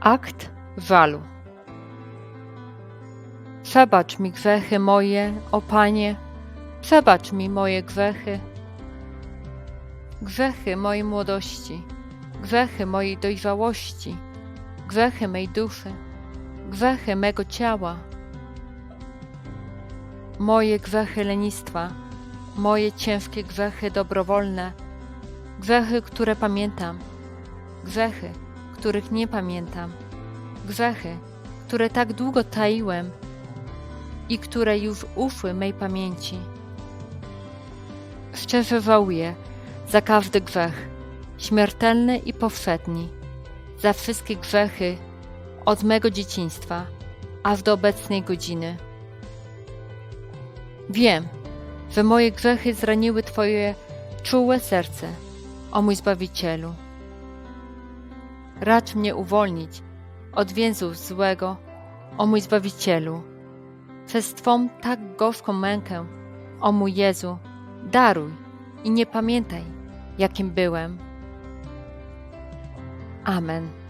Akt żalu. Przebacz mi grzechy moje, o Panie, przebacz mi moje grzechy. Grzechy mojej młodości, grzechy mojej dojrzałości, grzechy mej duszy, grzechy mego ciała, moje grzechy lenistwa, moje ciężkie grzechy dobrowolne, grzechy, które pamiętam, grzechy, których nie pamiętam, grzechy, które tak długo taiłem i które już uszły mej pamięci. Szczerze żałuję za każdy grzech, śmiertelny i powszedni, za wszystkie grzechy od mego dzieciństwa aż do obecnej godziny. Wiem, że moje grzechy zraniły Twoje czułe serce, o mój Zbawicielu. Racz mnie uwolnić od więzów złego, o mój Zbawicielu. Przez Twą tak gorzką mękę, o mój Jezu, daruj i nie pamiętaj, jakim byłem. Amen.